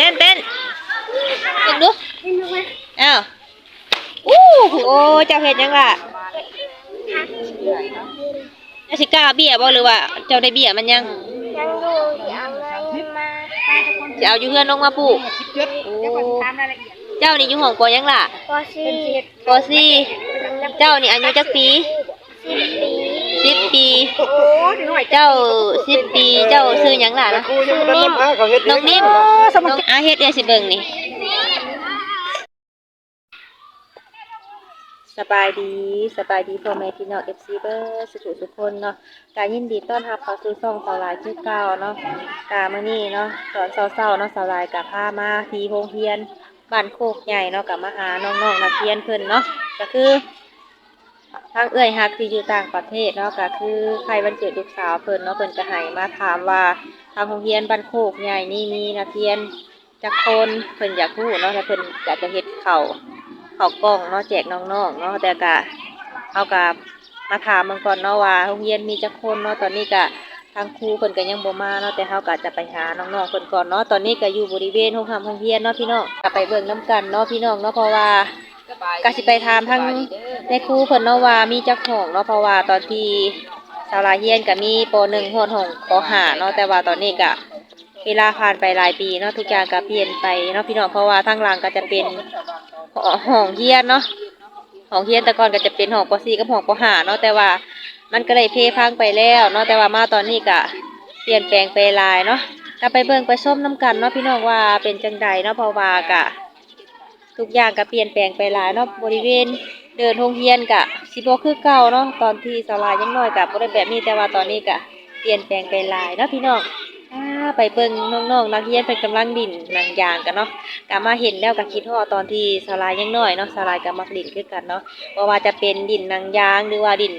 ต้นเต้นเต้นดูอ้าวอู้หูโอ้เจ้าเห็ดยังล่ะเจ้าสิกล้าเบี้ยบ่หรือว่า เจ้าได้เบี้ยมันยังยังดูอย่าเอาเงินมาจะเอาอยู่เพื่อนลงมาปลูกโอ้เจ้านี่อยู่ห้องกอยังล่ะปอซี่ปอซี่เจ้านี่อายุจักปี สิบปีสิบปี เจ้าสิบปี เจ้าซื้อหยังล่ะนะนิ่มน้องนิ่มน้องอาเฮ็ดเดี๋ยวสิเบิ่งนี่สบายดีสบายดีพ่อแม่พี่น้อง FC เบอร์สุขุสุขคนเนาะกายินดีต้อนรับเข้าสู่ช่องสาวลายชื่อเก่าเนาะกามื้อนี้เนาะตอนเช้าๆเนาะสาวลายกับพามาที่โรงเรียนบ้านโคกใหญ่เนาะกับมาหาน้องๆนักเรียนเพิ่นเนาะก็คือ ทางเอื้อยฮักที่อยู่ต่างประเทศเนาะก็คือใครวันเกิดลูกสาวเพิ่นเนาะเพิ่นก็ให้มาถามว่าทางโรงเรียนบ้านโคกใหญ่นี่มีนักเรียนจักคนเพิ่นอยากรู้เนาะถ้าเพิ่นอยากจะเฮ็ดข้าวข้าวกล้องเนาะแจกน้องๆเนาะแต่ก็เอาก็มาถามเบิ่งก่อนเนาะว่าโรงเรียนมีจักคนเนาะตอนนี้ก็ทางครูเพิ่นก็ยังบ่มาเนาะแต่เฮาก็จะไปหาน้องๆเพิ่นก่อนเนาะตอนนี้ก็อยู่บริเวณโรงทำโรงเรียนเนาะพี่น้องก็ไปเบิ่งนํกันเนาะพี่น้องเนาะเพราะว่าก็สิไปถามทั้ง ในครูเพิ่นเนาะว่ามีจักห้องเนาะเพราะว่าตอนที่สาวลาเฮียนก็มีป .1 ฮอดห้องป .5 เนาะแต่ว่าตอนนี้ก็เวลาผ่านไปหลายปีเนาะทุกอย่างก็เปลี่ยนไปเนาะพี่น้องเพราะว่าทางหลังก็จะเป็นห้องเฮียนเนาะห้องเฮียนแต่ก่อนก็จะเป็นห้องป .4 กับห้องป .5 เนาะแต่ว่ามันก็เลยเพพังไปแล้วเนาะแต่ว่ามาตอนนี้ก็เปลี่ยนแปลงไปหลายเนาะก็ไปเบิ่งไปส้มน้กันเนาะพี่น้องว่าเป็นจังใดเนาะเพราะว่าก็ทุกอย่างก็เปลี่ยนแปลงไปหลายเนาะบริเวณ เดินโรงเรียนกะสิบ่คือเก่าเนาะตอนที่สลายยังน้อยกะบ่ได้แบบนี้แต่ว่าตอนนี้กะเปลี่ยนแปลงไปหลายเนาะพี่น้องอ่าไปเบิ่งน้องๆนักเรียนเพิ่นกำลังดินหนังยางกันเนาะกะมาเห็นแล้วก็คิดฮอดตอนที่สลายยังน้อยเนาะสลายก็มักดิ่นคือกันเนาะบ่ว่าจะเป็นดินหนังยางหรือว่าดิน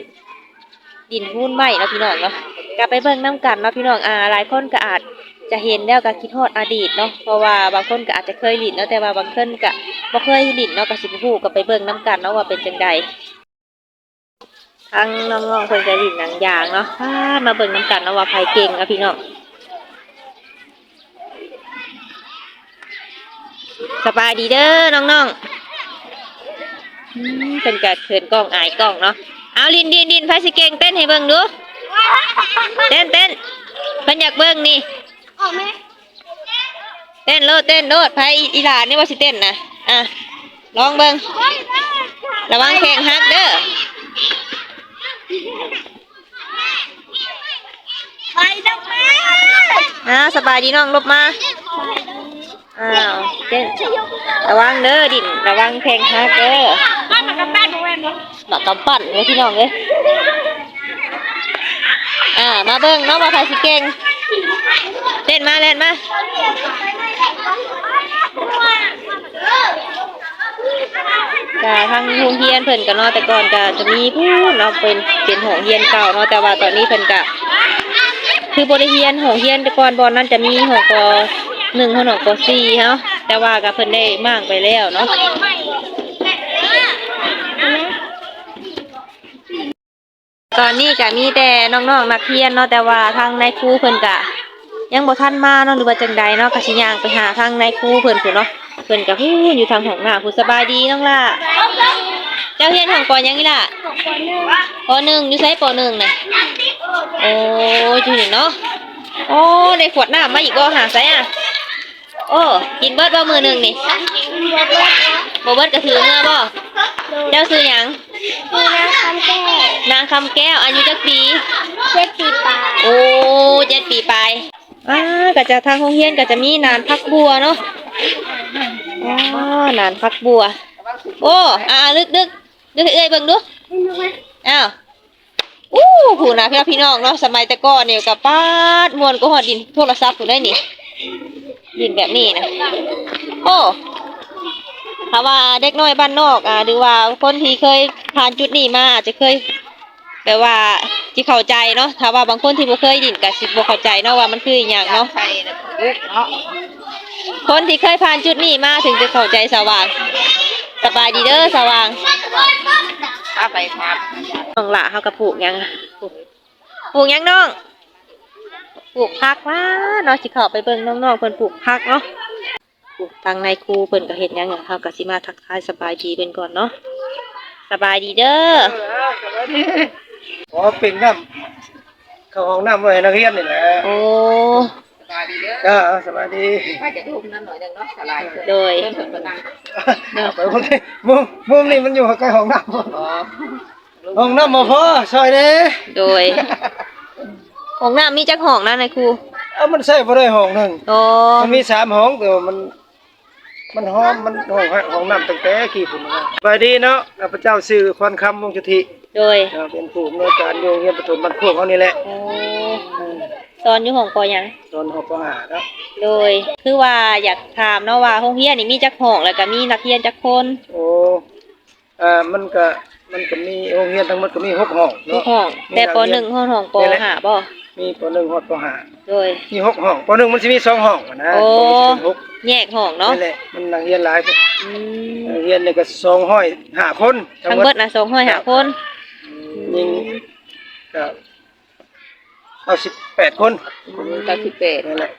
ดินหุ้นไหมเนาะพี่น้องเนาะก็ไปเบิ่งนํกันเนาะพี่น้องอ่าหลายคนก็อาจ จะเห็นแล้วก็คิดฮอดอดีตเนาะเพราะว่าบางคนก็อาจจะเคยหลินเนาะแต่ว่าบางคนก็บ่เคยหลินเนาะก็สิบผู้ก็ไปเบิ่งนํกันเนาะว่าเป็นจังใดทั้งน้องๆเพิ่นก็หลินหนังยางเนาะพามาเบิ่งนํกันเนาะว่าใครเก่งอะพี่น้องสบายดีเด้อน้องๆเพิ่นก็เขินกล้องอายกล้องเนาะเอาลินดินดินไผสิเก่งเต้นให้เบิ่งดูเต้นเต้นเพิ่นอยากเบิ่งนี่ ออกไหมเต้นโลดเต้นโลดไผอีหลานนี่ว่าสิเต้นนะอะลองเบิ่งระวังแข้งหักเด้อไปดังแม่อ่าสบายดีน้องลบมาอ้าวเต้นระวังเด้อดินระวังแข้งหักเด้อบ้านมันกับบ้านของแม่เนาะหมักกำปั้นเลยพี่น้องเลย อ่า มาเบิ่งน้องมาไผสิเก่งเต้นมาเล่นมาก็ทางโรงเรียนเพิ่นก็เนาะแต่ก่อนก็จะมีผู้เนาะเป็นเป็นโรงเรียนเก่าเนาะแต่ว่าตอนนี้เพิ่นก็คือบ่ได้เรียนโรงเรียนแต่ก่อนบ่นั้นจะมีหกหนึ่งหกปสี่เนาะแต่ว่าก็เพิ่นได้มางไปแล้วเนาะ ตอนนี้ก็มีแต่น้องๆนักเรียนเนาะแต่ว่าทางนายครูเพิ่นก็ยังบ่ทันมาเนาะหรือว่าจังใดเนาะก็สิย่างไปหาทางนายครูเพิ่นพุ่นเนาะเพิ่นก็ฮู้อยู่ทางห้องน้าผู้สบายดีน้องล่ะเจ้าเรียนของปอยังนี่ล่ะปอหนึ่งอยู่ไซปอหนึ่งน่ะโอ้ยอยู่นี่เนาะโอ้ได้ขวดน้ำมาอีกบ่หาไซอะโอ้กินเบิดบ่มือหนึ่งนี่บ่เบิดก็ถือเมื่อบ่เจ้าซื้อหยัง คือน้ำคำแก้วนางคำแก้ว อายุจักปี เจ็ดปีปลายโอ้เจ็ดปีไปลายอ่าก็จะทางโรงเรียนก็จะมีนานพักบัวเนาะอ๋อนานพักบัว โอ้อ่าลึกดึกดึกให้เอ้ยเบิ่งดูอ้าวอู้หูนะพี่น้องพี่น้องเนาะสมัยแต่ก่อนเนี่ยกับป้าดมวนก็หอดดินโทรศัพท์อยู่ได้นี่ดินแบบนี้นะโอ้ ถ้าว่าเด็กน้อยบ้านนอกอ่าหรือว่าคนที่เคยผ่านจุดนี้มาอาจจะเคยแบบว่าที่เข้าใจเนาะถ้าว่าบางคนที่บ่เคยดินก็สิบ่เข้าใจเนาะว่ามันคืออหย่างเนาะใช่เนาะคนที่เคยผ่านจุดนี้มาถึงจะเข้าใจสว่างสบายดีเด้อสว่างถ้าไปทน้องหละเขาก็ปลูกหยังอะปลูกปลูกหยังน้องปลูกผักว่าเนาะสิเข้าไปเบิ่งน้องๆเพิ่นปลูกผักเนาะ ทางในครูเพิ่นก็เฮ็ดหยังหยังเฮาก็สิมาทักทายสบายดีเพิ่นก่อนเนาะสบายดีเด้ออ๋อเป็นน้ำเข้าห้องน้ำไว้ให้นักเรียนนี่แหละโอ้สบายดีเด้อจ้าสวัสดีว่าจะทุ่มนั่นหน่อยหนึงเนาะสลายเพิ่นโดยเพิ่นเพิ่นมานั่งไปคนนี้มุมมุมนี่มันอยู่ใกล้ห้องน้ำอ๋อห้องน้ำมาพอซอยเด้โดยห้องน้ำมีจักห้องนะในครูเอ้ามันใส่บ่ได้ห้องหนึงโอ้มันมีสามห้องแต่ว่ามัน มันหอมมันห้องห้องน้ำตั้งแต่กี่พุ่นนะสวัสดีเนาะข้าพเจ้าชื่อควันคำวงศ์จุธิโดยเนาะเป็นผู้อำนวยการโรงเรียนประถมบ้านพวกเขานี่แหละโอ้สอนอยู่ห้องปอหยังตอนหกปห้าเนาะโดยคือว่าอยากถามเนาะว่าโรงเรียนนี่มีจักห้องแล้วก็มีนักเรียนจักคนโอ้อ่ามันก็มันก็มีโรงเรียนทั้งหมดก็มีหกห้องทุกเนาะห้องแต่ปหนึ่งห้องห้องปห้าบ่ มีปหนึ่งฮอดปห้าโดย มีหกห้องปหนึ่งมันจะมีสองห้องนะโอ้ หกแยกห้องเนาะนั่นแหละมันนักเรียนหลายอืมนักเรียนเนี่ยก็สองห้อยห้าคนทั้งเบิดนะสองห้อยหาคน ยิงก็เอาสิบแปดคนเก้าสิบแปดนั่นแหละ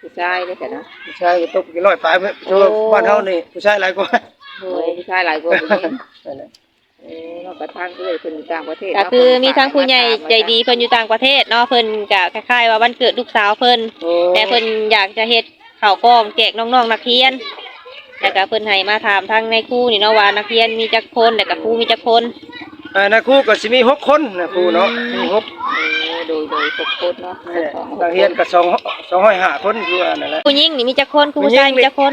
ผู้ชายเด้อจ้ะเนาะผู้ชายก็ตกกี่ร้อยปลายไปโชว์บ้านเฮานี่ผู้ชายหลายกว่าโอ้ผู้ชายหลายกว่าผู้หญิงนั่นแหละ เออเนาะกระทั่งเอ้ยเพิ่นอยู่ต่างประเทศก็เนาะคือมีทั้งผู้ใหญ่ใจดีเพิ่นอยู่ต่างประเทศเนาะเพิ่นก็คล้ายๆว่าวันเกิดลูกสาวเพิ่นโอ้แต่เพิ่นอยากจะเฮ็ดข้าวกล้องแจกน้องๆนักเรียนแล้วก็เพิ่นให้มาถามทางในครูนี่เนาะว่านักเรียนมีจักคนแล้วก็ครูมีจักคน อ่านะครูก็สิมีหกคนนะครูเนาะมีหกเออโดยโดยครบโคตรเนาะนั่นแหละนักเรียนก็สองสองห้อยห้าคนคือว่านั่นแหละ ผู้หญิงนี่มีจักคนครูผู้ชายมีจักคน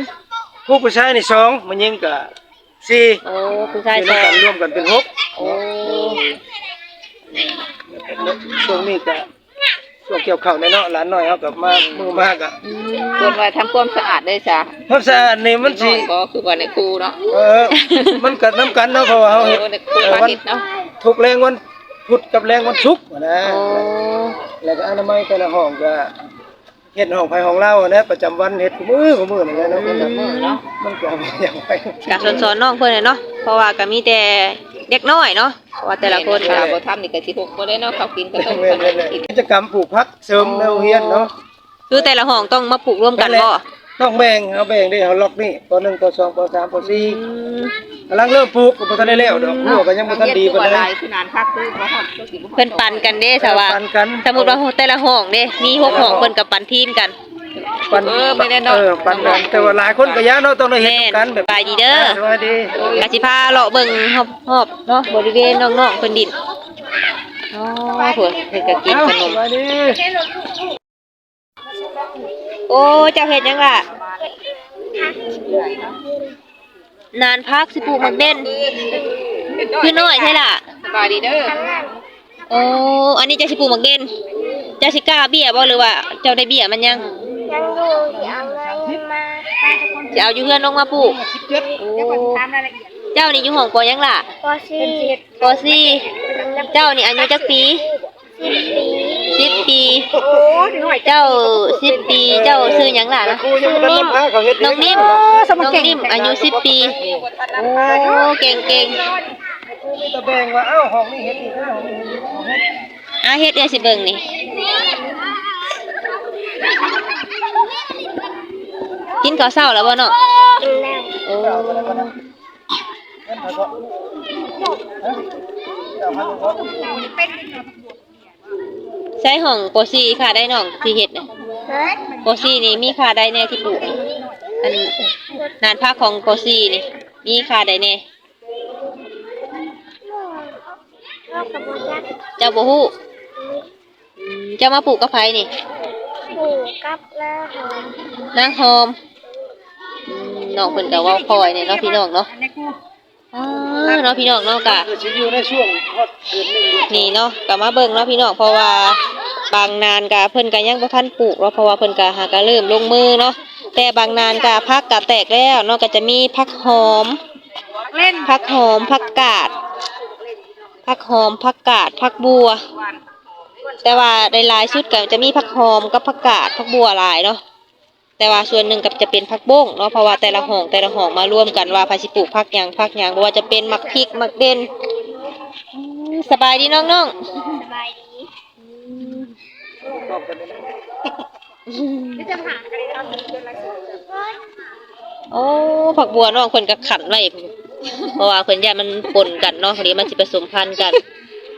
ครูผู้ชายนี่สองมันยิงก็ สี่โอ้ผู้ชายอยู่สด้อวยงกันรวมกันเป็นหกโอ้ช่วงนี้ก็ช่วงเกี่ยวข้าวในเนาะหลานน้อยเขากับมามือมากอะเพิ่นว่าทำความสะอาดได้จ้ะเพราะสะอาดนี่มันสิ น้อยก็คือว่าในครูเนาะเออ มันก็น้ำกันเนาะเพราะว่าเขาเอเฮ็ดอในครูเออมาวันเฮ็ดเนาะทุกแรงวันพุธกับแรงวันศุกร์นะ โอ้แล้วก็อนามัยแต่ละห้องก็ เฮ็ดห้องไผห้องเราอะนะประจำวันเฮ็ดคู่มือคู่มือนั่นแหละเนาะมันก็มือเนาะมันก็อย่างไปก็สอนๆน้องเพิ่นน่ะเนาะเพราะว่าก็มีแต่เด็กน้อยเนาะเพราะว่าแต่ละคนเวก็ลาบ่ทำนี่ก็สิหกบ่ได้เนาะเขากินก็ต้องแม่ขนนมกินๆกิจกรรมปลูกผักเสริมในโรงเรียนเนาะคือแต่ละห้องต้องมาปลูกร่วมกันบ่ต้องแบ่งเอาแบ่งได้เอาล็อกนี่ปหนึ่งปสองปสามปสี่อืม กำลังเริ่มปลูกก็บ่ทันได้แล้วดอกหัวก็ยังบ่ทันดีปาปานนใดใด คือนานพักคือบ่ฮอดก็สิบ่ฮอดเพิ่นปันกันเด้สว่าปันกัน สมมุติว่าแต่ละห้องเด้มีหกห้องเพิ่นก็ปันทีมกัน ปันเออไม่ได้เนาะ เออปันกันแต่ว่าหลายคนก็ยากเนาะต้องได้เฮ็ดแม่นกันแบบสบายดีเด้อ สวัสดีกะสิพาเลาะเบิ่งรอบๆเนาะบริเวณน้องๆเพิ่นดินอ๋อเพิ่นเพิ่นก็กินขนมสวัสดีโอ้เจ้าเฮ็ดหยังล่ะ นานพักสิปลูกมักเด่นคือน้อยใช่ล่ะสบายดีเด้อโอ้อันนี้เจะสิปลูกมักเด่นเจ้าสิกล้าเบี้ยบ่หรือว่า เจ้าได้เบี้ยมันยังยังดูอย่าเอาเงินมาจะเอาอยู่เฮือนลงมาปลูกโอ้เจ้านี่อยู่ห้องปอยังล่ะปอสี่ปอสี่เจ้านี่อายุจักปีสิบปี สิบปี เจ้าสิบปี เจ้าซื้อหยังล่ะนะกูยังบ่ทันได้พาเขาเฮ็ดน้องนิ่มน้องนิ่มอายุสิบปี โอ้เก่งเก่งมีแต่แบ่งว่าเอ้าห้องนี้เฮ็ดอีกเอ้าห้องนี้เฮ็ดอีกอาเฮ็ดเอ้ยสิเบิ่งนี่กินข้าวเช้าแล้วบ่เนาะกินแล้วโอ้เอาไปแล้วกัน ใช้ห้องโปซี่ค่ะได้น้องที่เฮ็ดน่ะโปซี่นี่มีค่าได้แน่ที่ปลูกอันนานพักของโปซี่นี่มีค่าได้แน่เจ้าบ่ฮู้เจ้ามาปลูกกับไผนี่ปู่กับแล้วหอมนางหอมน้องเพิ่นก็เว้าคอยเนี่ยเนาะพี่น้องเนาะอ๋อเนาะพี่น้องเนาะกะนี่เนาะก็มาเบิ่งเนาะพี่น้องเพราะว่า บางนานกะเพิ่นก็ยังบ่ทันปลูกเนาะเพราะว่าเพิ่นก็หากะเริ่มลงมือเนาะแต่บางนานกะพักกะแตกแล้วเนาะก็จะมีผักหอมเล่นผักหอมผักกาดผักหอมผักกาดผักบัว แต่ว่าในลายชุดก็จะมีผักหอมกับผักกาดผักบัวหลายเนาะแต่ว่าส่วนหนึ่งกับจะเป็นผักบ้งเนาะเพราะว่าแต่ละห้องแต่ละห้องมาร่วมกันว่าภาสิปลูกผักหยังผักหยังบ่ว่าจะเป็นมักพริกมักเด่นสบายดีน้องสบายดี ตอบกันได้จะผ่านกันเลยตอนนี้เดือนละสิบโอ้ผักบัวน้องเพิ่นก็ขันไว้เพราะว่าเพิ่นย่านมันปนกันเนาะพอดีมันสิผสมพันธุ์กัน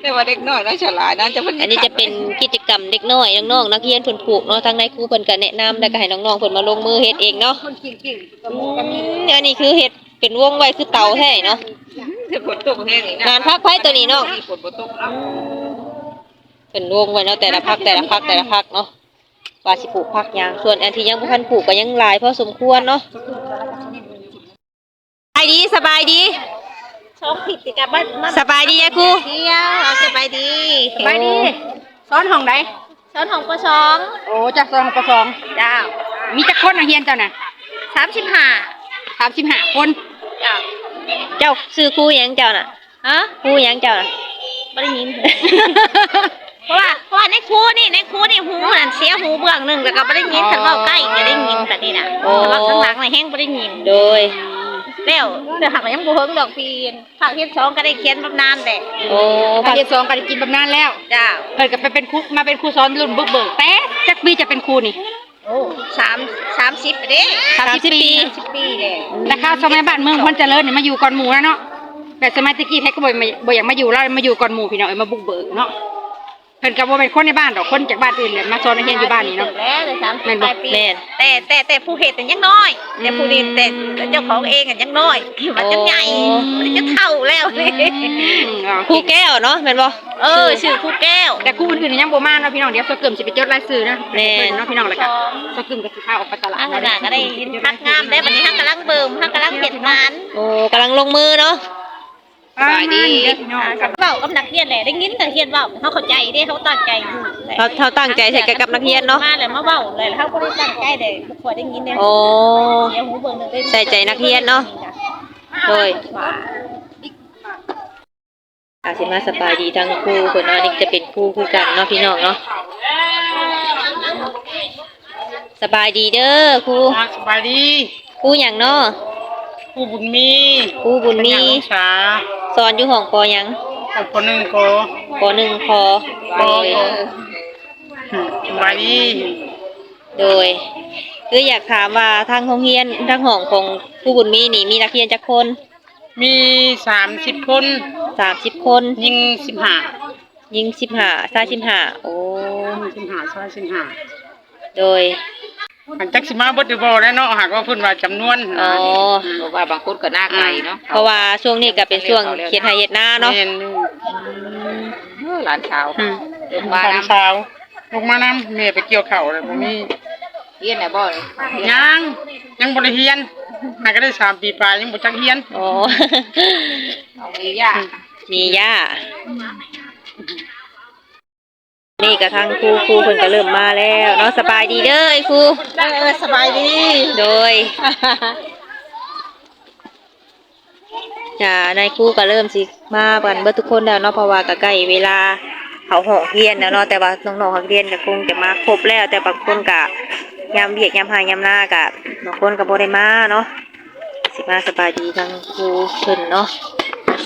แต่ว่าเด็กน้อยน่าฉลาดนะจะเพิ่นอันนี้จะเป็นกิจกรรมเด็กน้อยน้องๆนักเรียนเพิ่นผูกเนาะทางในครูเพิ่นก็แนะนำแล้วก็ให้น้องๆเพิ่นมาลงมือเฮ็ดเองเนาะคนเก่งๆก็อืก็มีมอันนี้คือเฮ็ดเป็นวงไว้คือเตาแท้เนาะถ้าฝนตกแห้งนี่นะงานพักไว้ตัวนี้เนาะฝนบ่ตกเนาะ เป็นวงไว้เนาะแต่ละพักแต่ละพักแต่ละพักเนาะว่าสิปลูกพักหยังส่วนอันที่ยังบ่ทันปลูกก็ยังหลายพอสมควรเนาะสบายดีสบายดีชอบผิดติกับบ้านมาสบายดียายครูเที่ยวสบายดีสบายดีซ้อนห้องใดช้อนของปสองโอ้จากซ้อนห้องประสองเจ้ามีจักคนนักเรียนเจ้าน่ะสามสิบห้า35คนเจ้าเจ้าซื้อครูหยังเจ้าน่ะฮะครูหยังเจ้าน่ะไม่ได้ยิน เพราะว่าเพราะว่าในครูนี่ในครูนี่หูเหมือนเสียหูเบื้องหนึ่งแล้วก็ไม่ได้ยินถ้าเราใกล้ก็ได้ยินแบบนี้นะแต่ว่าข้างหลังในแห้งไม่ได้ยินโดย แล้วแต่หักยังบ่เฮิงดอกปีนผักเทียนสองก็ได้เขียนบำนานแหละโอ้ภาพัคกเรียนสองก็ได้กินบำนานแล้วเจ้าเพิ่นก็ไปเป็นครูมาเป็นครูสอนรุ่นบุกเบิกแต่จักปีจะเป็นครูนี่ โอ้สามสามสิบไปเด้30ปีสิบปีเลยแต่ข้าวสมัยบ้านเมืองคนเจริญนี่มาอยู่ก่อนหมู่แล้วเนาะแต่สมัยตะกี้แท้ก็บ่มาบ่อยากมาอยู่แล้วมาอยู่ก่อนหมู่พี่น้องเอ้ยมาบุกเบิกเนาะเพิ่นก็บ่เป็นคนในบ้านดอกคนจากบ้านอื่นเนี่ยมาสอนนักเรียนอยู่บ้านนี่เนาะ แล้วเลยสามสิแม่บนบ่ปลายปีแม่น แต่แต่แต่ผู้เหตุแต่ยังน้อยแต่ผู้ดีแต่เจ้าของเองอะยังน้อยมันจะใหญ่มันจะเท่าแล้วนี่อืมเอาครูแก้วเนาะแม่นบ่ เออชื่อครูแก้ว แต่ครูอื่นๆยังบ่มาเนาะพี่น้องเดี๋ยวสกึมสิไปจดรายชื่อนะแม่นเพิ่นเนาะพี่น้องแล้วก็สกึมก็สิพาออกไปตลาดอันนั้นก็ได้พักงามได้บัดนี้ฮักกำลังเบิ่มฮักกำลังเห็ดงานโอ้กำลังลงมือเนาะ สบายดีพี่น้องกับเว้ากับนักเรียนแหละได้ยินแต่เรียนเว้าเขาเข้าใจเด้เขาตั้งใจอยู่แหละเขาเขาตั้งใจใส่กับนักเรียนเนาะมาแล้วมาเว้าเลยแล้วเขาบ่ได้ตั้งใจเด้ทุกคนได้ยินเด้โอ้เสียหูเบิ่งหนึ่งได้ใส่ใจนักเรียนเนาะ โดยอาสิมาสบายดีทั้งครูคนเนาะนี่จะเป็นครูคือกันเนาะพี่น้องเนาะสบายดีเด้อครูอ่าสบายดีครูหยังเนาะผู้บุญมีครูบุญมี เป็นอย่างลูกสา สอนอยู่ห้องปอหยังของคนหนึ่งโกปหนึ่งพอโกโดยอืมสบายดี โดยคืออยากถามว่าทางโรงเรียนทางห้องของครูบุญมีนี่มีนักเรียนจักคนมีสามสิบคนสามสิบคน ยิงสิบห้ายิงสิบห้าซาสิบห้าโอ้สิบห้าซอยสิบห้าโดย หันจักสิมาเบดเดบอแล้วเนาะหากว่าเพิ่นว่าจำนวนอ๋อ เพราะว่าบางคนก็หน้าไกลเนาะเพราะว่าช่วงนี้ก็เป็นช่วงเขียนไฮเฮ็ดหน้าเนาะแม่นเออหลานสาวอืมเดินบ้าบ้านนสาวลงมานำแม่ไปเกี่ยวข้าวแล้วบ่มีเรียนไหนบ่เลยยังยังบ่ได้เรียนหาก็ได้สามปีปลายยังบ่จักเรียนโอ้เอามีย่ามีย่า นี่กระทั่งครูครูเพิ่นก็เริ่มมาแล้วเนาะสบายดีเด้อไอ้ครูเออสบายดี โดยจ้านายครูก็เริ่มสิมากันเบิดทุกคนแล้วเนาะเพราะว่าก็ใกล้เวลาเขาหองเรียนแล้วเนาะแต่ว่าน้องๆเขาเรียนก็คงจะมาครบแล้ว แต่บางคนก็ยามเบียกยามหายยามหน้าก็บางคนก็บ่ได้มาเนาะสิมาสบายดีทางครูเพิ่นเนาะ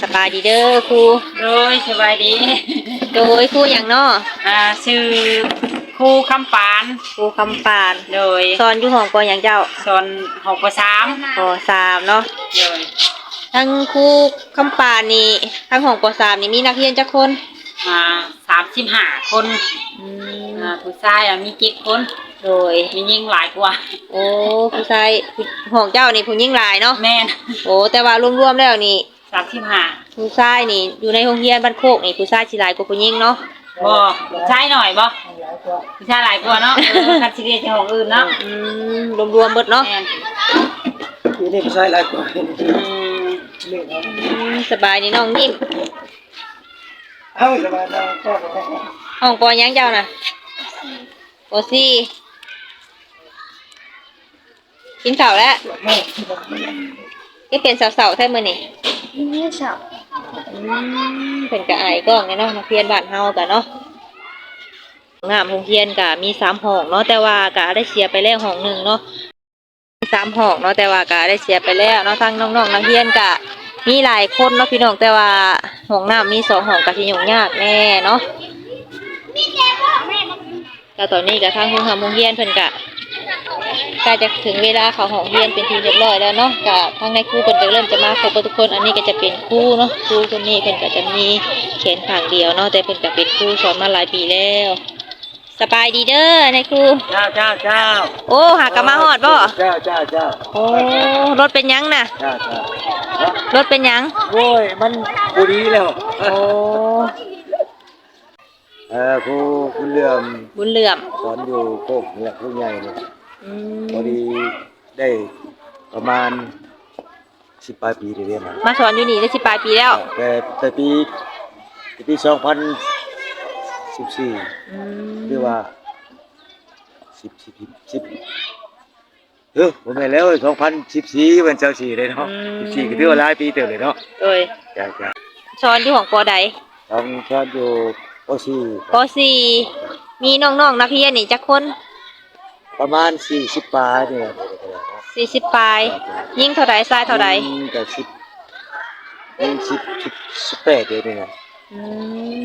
สบายดีเด้อครูโดยสบายดี โดยครูหยังเนาะอ่าชื่อครูคำปานครูคำปานโดยสอนอยู่ห้องปอหยังเจ้าสอนหกประสามปสามเนาะโดยทั้งครูคำปานนี่ทั้งห้องปสามนี่มีนักเรียนจักคนอ่าสามสิบห้าคนอืมอ่าผู้ชายอะมีเจ็ดคนโดยมียิงหลายกว่าโอ้ผู้ชายผู้ห้องเจ้านี่ผู้หญิงหลายเนาะแม่นโอ้แต่ว่ารวมๆแล้วนี่ สามสิบห้าผู้ชายนี่อยู่ในโรงเรียนบ้านโคกนี่ผู้ชายสิหลายกว่าผู้หญิงเนาะบ่ผู้ชายหน่อยบ่ผู้ชายหลายกว่าเนาะเออคัดสิเรียนที่ห้องอื่นเนาะอืมรวมๆเบิดเนาะแม่นทีนี้ผู้ชายหลายกว่าอืมอืมสบายนี่น้องนิ่มเอ้าสบายดีก็ห้องปอหยังเจ้าน่ะปอซี่กินข้าวแล้ว ก็เป็นสาวๆแท้มื้อนี่นี่สาวอืมเป็นกะอายกล้องเนี่ยเนาะนักเรียนบ้านเฮากันเนาะงามโรงเรียนกะมีสามห้องเนาะแต่ว่ากะได้เสียไปแล้วห้องหนึ่งเนาะมีสามห้องเนาะแต่ว่ากะได้เสียไปแล้วเนาะทั้งน้องๆนักเรียนกะมีหลายคนเนาะพี่น้องแต่ว่าห้องน้ำมีสองห้องกะสิยุ่งยากแน่เนาะก็ตอนนี้กะทางโรงทำโรงเรียนเพิ่นกะใกล้จะถึงเวลาเขาห้องเรียนเป็นทีเรียบร้อยแล้วเนาะก็ทางในครูเพิ่นก็เริ่มจะมาครบทุกคน อันนี้ก็จะเป็นครูเนาะครูคนนี้เพิ่นก็จะมีเขียนข้างเดียวเนาะแต่เพิ่นก็เป็นครูสอนมาหลายปีแล้วสบายดีเด้อในครูเจ้าเจ้าเจ้าโอ้หากะมาฮอดบ่เจ้าเจ้าเจ้าโอ้รถเป็นหยังน่ะเจ้าเจ้ารถเป็นหยังโอ้ยมันบุรีแล้วโอ้เออครูคุณเลื่อมบุญเหลื่อมสอนอยู่โคกนี่แหละผู้ใหญ่เนี่ย อืพอมดีได้ประมาณสิบปลายปีได้เรียนมามาสอนอยู่นี่ได้สิปลายปีแล้วแต่แต่ปีปีสองพันสิบสี่อืมหรือว่าสิบสิบสิบเออผมไปแล้วสองพันสิบสี่เป็นเจ้าสี่เลยเนาะสิบสี่ก็ถือว่าหลายปีเติบเลยเนาะโอ้ยจ้าจ้าสอนอยู่ของปอใดต้องชอบอยู่โอซีปอสี่มีน้องๆนักเรียนนี่จักคน ประมาณสี่สิบปลายเนี่ยสี่สิบปลาย ยิ่งเท่าใดทรายเท่าใดยิงกับสิบยิงสิบสิบสิบแปดเดือนนี่นะอืม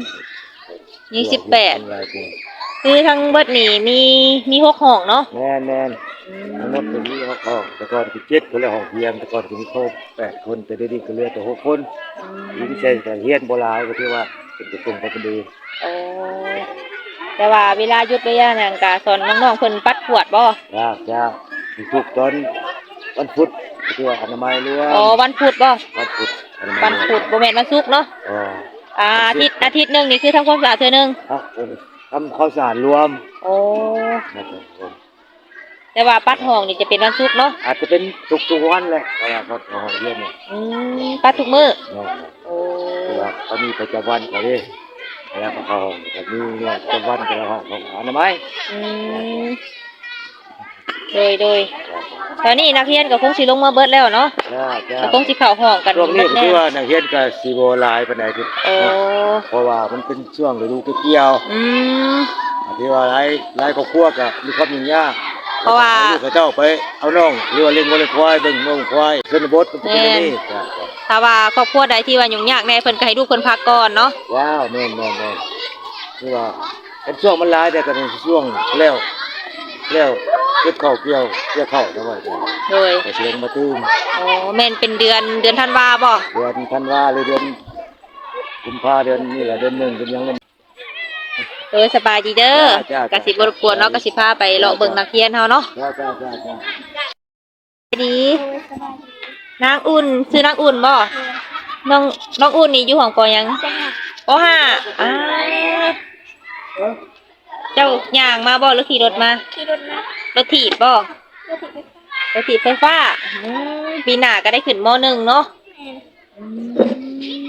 ยิ่งสิบแปดหลายปีคือทั้งเบิดนี่มีมีหกห้องเนาะแน่นแน่นทั้งหมดเป็นที่ห้องห้องแต่ก่อนคือเจ็ดคนละห้องเพียงแต่ก่อนคือมีครบแปดคนแต่เดี๋ยวนี้ก็เหลือแต่หกคนยิงใจแต่เฮียนโบราณก็ที่ว่าเป็นกระตุ้งกันดีโอ้ แต่ว่าเวลาหยุดเวลาหยังกะสอนน้องๆเพิ่นปัดขวดบ่ยากยากทุกตอนวันพุธก็ที่ว่าอนามัยรวมอ๋อวันพุธบ่วันพุธอนามัยวันพุธบ่แม่นวันศุกร์เนาะอ๋ออ่าอาทิตย์อาทิตย์หนึงนี่คือทำความสะอาดเทื่อหนึงครับผมทำข้าวสารรวมโอ้นะครับผมแต่ว่าปัดห้องนี่จะเป็นวันศุกร์เนาะอาจจะเป็นทุกทุกๆวันเลยเวลาเขาเขาห้องเรียนเนี่ยอืมปัดทุกมื้อเนาะโอ้เวลาเขามีประจำวันเขาดิ เวลาเขาเข้าห้องเขามีเนี่ยประจำวันแต่ละห้องของอนามัยอืมโดยโดยตอนนี้นักเรียนก็คงสิลงมาเบิดแล้วเนาะจ้าจ้าก็คงสิเข้าห้องกันช่วงเบินี้ดก็แน่คือว่านักเรียนกับซีโบหลายปานใดคือโอ้เพราะว่ามันเป็นช่วงฤดูเก็บเกี่ยวอืมที่ว่าหลายหลายครอบครัวก็มีความยุ่งยาก เพราะว่า ลูกเขาเจ้าไปเอาน้องหรือว่าเลี้ยงวัวเลี้ยงควายเบิ่งน้องควายชนบทมันเป็นอย่างนี้จ้าถ้าว่าครอบครัวใดที่ว่ายุ่งยากแน่เพิ่นก็ให้ลูกเพิ่นพักก่อนเนาะว้าวแม่นแม่นแม่นคือว่าเป็นช่วงมันหลายแต่ก็เป็นช่วงแล้วแล้วเก็บข้าวเกี่ยวเกี่ยวข้าวจังว่าจ้ะโดยก็เสียงมาตื้มโอ้แม่นเป็นเดือนเดือนธันวาบ่เดือนธันวาหรือเดือนกุมภาเดือนนี่แหละเดือนหนึ่งเดือนยัง เงินเออสบายดีเด้อจ้าจ้ากสิบ่รบกวนเนาะกสิพาไปเลาะเบิ่งนักเรียนเฮาเนาะจ้าจ้าจ้าจ้าดีนางอุ่นชื่อนางอุ่นบ่น้องน้องอุ่นนี่อยู่ห้องปอหยังปห้าอ่าเจ้าย่างมาบ่หรือขี่รถมา ขี่รถนะรถถีบบ่รถถีบไฟฟ้าอืมปีหน้าก็ได้ขึ้นมหนึ่งเนาะอืม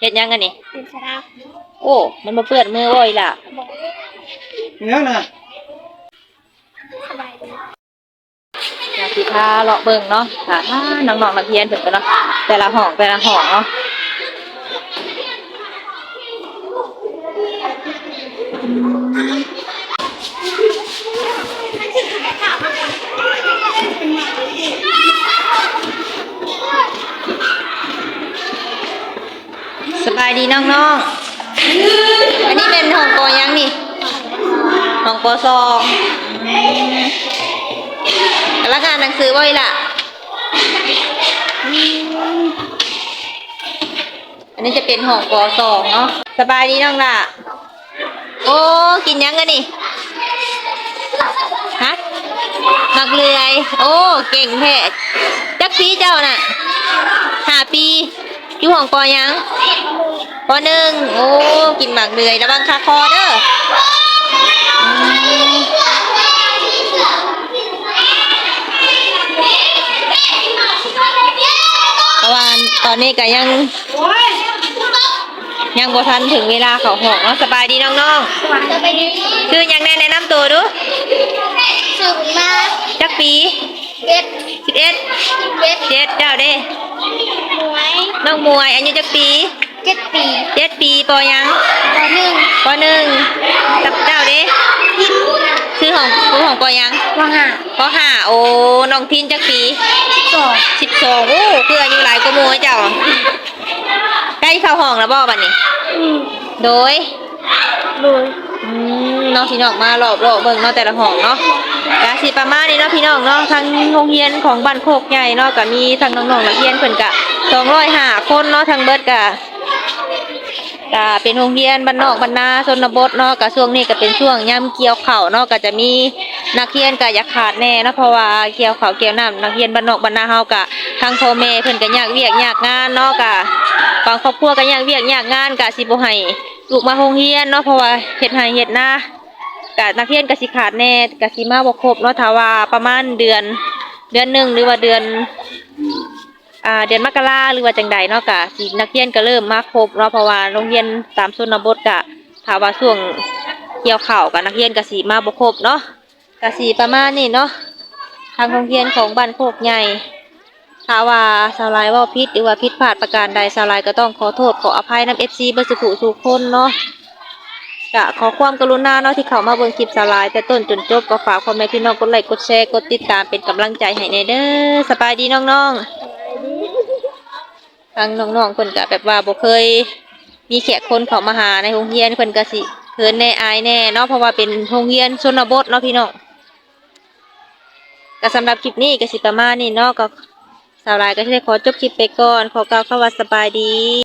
เฮ็ดหยังกันนี่เป็นชนะโอ้มันมาเปื้อนมือบ่อยล่ะเนี่ยนะสบายดีอยากสิพาเลาะเบิ่งเนาะค่ะถ้าน้องๆนักเรียนเพิ่นก็เนาะแต่ละห้องแต่ละห้องเนาะสบายดีน้องๆ อันนี้เป็นห้องปอยังนี่ห้องปอสองแล้วงานหนังสือบ่อยล่ะ อันนี้จะเป็นห้องปสองเนาะ สบายดีน้องล่ะ โอ้ กินยังกันนี่ ฮะมักเลือย โอ้ เก่งแท้จักปีเจ้าน่ะห้าปีอยู่ห้องปอยัง ปอหนึ่งโอ้ กินหมากเลือยระวังคาคอเด้ออืมเพราะว่าตอนนี้ก็ยัง ยังบ่ทันถึงเวลาเขาหอกเนาะสบายดีน้องสวัสดีๆคือยังแน่แนะนำตัวดูสื่อมาจักปีเจ็ดสิบเอ็ดเจ็ดเจ็ดเจ้าเด้หน่วยน้องมวยอายุจักปีเจ็ดปีเจ็ดปีปอยังต่อหนึ่งปอหนึ่งกับเจ้าเด้พิมพ์ชื่อของชื่อของปอยังว่างอะปอห้าโอ้น้องทินจักปีสองสิบสองโอ้คืออายุหลายกว่าหมวยเจ้าใกล้เข้าห้องแล้วบ่บัดนี้โดยโดยอืมเนาะพี่น้องมารอบรอบเบิ่งเนาะแต่ละห้องเนาะกะสิประมาณนี้เนาะพี่น้องเนาะทั้งโรงเรียนของบ้านโคกใหญ่เนาะก็มีทั้งน้องๆนักเรียนเพิ่นกะ205คนเนาะทั้งเบิดกะ กะเป็นโรงเรียนบ้านนอกบ้านนาชนบทเนาะกะช่วงนี้ก็เป็นช่วงยามเกี่ยวเข้าเนาะก็จะมีนักเรียนก็อยากขาดแน่เนาะเพราะว่าเกี่ยวเข้าเกี่ยวน้ำนักเรียนบ้านนอกบ้านนาเฮากะทางพ่อแม่เพิ่นก็ยากเวียกยากงานเนาะกะบางครอบครัวก็ยากเวียกยากงานกะสิบ่ให้ลูกมาโรงเรียนเนาะเพราะว่าเฮ็ดให้เฮ็ดหน้ากะนักเรียนก็สิขาดแน่ก็สิมาบ่ครบเนาะถ้าว่าประมาณเดือนเดือนหนึ่งหรือว่าเดือน อ่าเดือนมกราหรือว่าจังใดเนาะกะสินักเรียนก็เริ่มมาครบเนาะเพราะว่าโรงเรียนตามชนบทกะถ้าว่าช่วงเกี่ยวข้าวกับนักเรียนก็สิมาบ่ครบเนาะก็สิประมาณนี้เนาะทางโรงเรียนของบ้านโคกใหญ่ถ้าว่าสาวลายว่าผิดหรือว่าผิดพลาดประการใดสาวลายก็ต้องขอโทษขออภัยนำ FC เบอร์สุขุสุขคนเนาะกะขอความกรุณาเนาะที่เข้ามาเบิ่งคลิปสาวลาย แต่ต้นจนจบก็ฝากพ่อแม่พี่น้องกดไลค์กดแชร์กดติดตามเป็นกำลังใจให้ในเด้อสบายดีน้องๆ ทางน้องๆเพิ่นก็แบบว่าบ่เคย มีแขกคนเข้ามาหาในโรงเรียนเพิ่นก็สิเขินแน่อายแน่เนาะเพราะว่าเป็นโรงเรียนชนบทเนาะพี่น้องก็สำหรับคลิปนี้ก็สิประมาณนี้เนาะก็สาวลายก็ได้ขอจบคลิปไปก่อนขอกล่าวคำว่าสบายดี